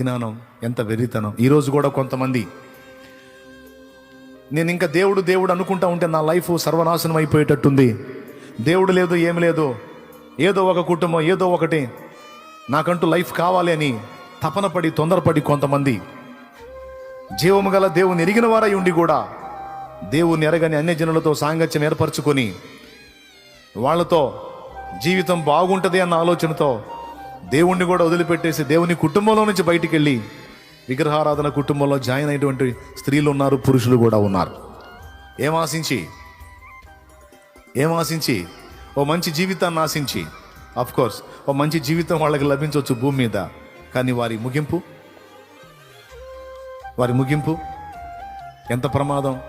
జ్ఞానం ఎంత వెర్రితనం. ఈరోజు కూడా కొంతమంది నేను ఇంకా దేవుడు దేవుడు అనుకుంటా ఉంటే నా లైఫ్ సర్వనాశనం అయిపోయేటట్టుంది. దేవుడు లేదు ఏమి లేదు. ఏదో ఒక కుటుంబం ఏదో ఒకటి. నాకంటూ లైఫ్ కావాలి అని తపనపడి తొందరపడి కొంతమంది. జీవము గల దేవుని ఎరిగిన వారై ఉండి కూడా దేవుని ఎరగని అన్య జనులతో సాంగత్యం ఏర్పరచుకొని వాళ్ళతో జీవితం బాగుంటుంది అన్న ఆలోచనతో దేవుణ్ణి కూడా వదిలిపెట్టేసి దేవుని కుటుంబంలో నుంచి బయటికి వెళ్ళి విగ్రహారాధన కుటుంబంలో జాయిన్ అయినటువంటి స్త్రీలు ఉన్నారు పురుషులు కూడా ఉన్నారు. ఏం ఆశించి? ఏం ఆశించి? ఓ మంచి జీవితాన్ని ఆశించి. కోర్స్ ఓ మంచి జీవితం వాళ్ళకి లభించవచ్చు భూమి మీద. కానీ వారి ముగింపు? వారి ముగింపు? ఎంత ప్రమాదం?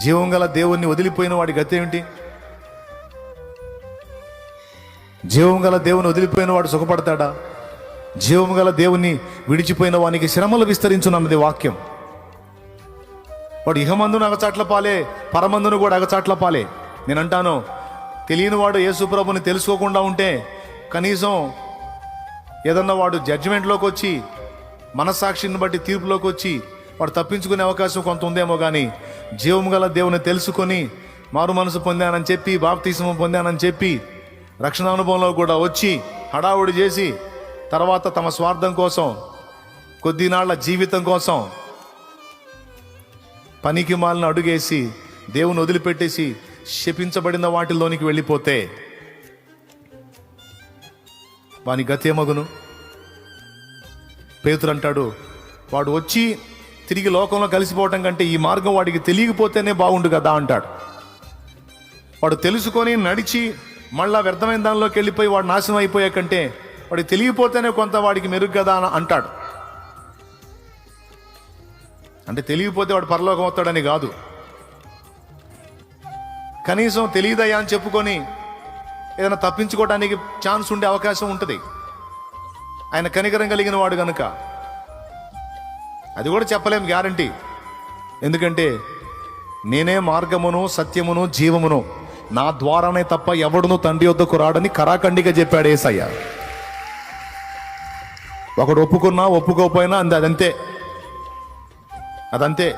జీవం గల దేవుణ్ణి వదిలిపోయిన వాడి గతి ఏమిటి? జీవం గల దేవుని వదిలిపోయిన వాడు సుఖపడతాడా? జీవం గల దేవుని విడిచిపోయిన వానికి శ్రమలు విస్తరించున్నది వాక్యం. వాడు ఇహమందును అగచాట్ల పాలే పరమందును కూడా అగచాట్ల పాలే. నేను అంటాను తెలియని వాడు యేసుప్రభుని తెలుసుకోకుండా ఉంటే కనీసం ఏదన్నా వాడు జడ్జిమెంట్లోకి వచ్చి మనస్సాక్షిని బట్టి తీర్పులోకి వచ్చి వాడు తప్పించుకునే అవకాశం కొంత ఉందేమో కానీ జీవం గల దేవుని తెలుసుకొని మారు మనసు పొందానని చెప్పి బాప్తీసము పొందానని చెప్పి రక్షణ అనుభవంలో కూడా వచ్చి హడావుడి చేసి తర్వాత తమ స్వార్థం కోసం కొద్ది నాళ్ళ జీవితం కోసం పనికి మాలను అడుగేసి దేవుని వదిలిపెట్టేసి శపించబడిన వాటిలోనికి వెళ్ళిపోతే వాని గతేమగును పేతురు అంటాడు వాడు వచ్చి తిరిగి లోకంలో కలిసిపోవటం కంటే ఈ మార్గం వాడికి తెలియకపోతేనే బాగుండు కదా అంటాడు. వాడు తెలుసుకొని నడిచి మళ్ళా వ్యర్థమైన దానిలోకి వెళ్ళిపోయి వాడు నాశనం అయిపోయే కంటే వాడికి తెలియపోతేనే కొంత వాడికి మెరుగు కదా అని అంటాడు. అంటే తెలియకపోతే వాడు పరలోకం వస్తాడని కాదు. కనీసం తెలియదయ్యా అని చెప్పుకొని ఏదైనా తప్పించుకోవడానికి ఛాన్స్ ఉండే అవకాశం ఉంటుంది. ఆయన కనికరం కలిగిన వాడు కనుక అది కూడా చెప్పలేం గ్యారంటీ ఎందుకంటే నేనే మార్గమును సత్యమును జీవమును నా ద్వారానే తప్ప ఎవడును తండ్రి వద్దకు రాడని కరాఖండిగా చెప్పాడు ఏసయ్య. ఒకడు ఒప్పుకున్నా ఒప్పుకోకపోయినా అంది అదంతే. అదంతే.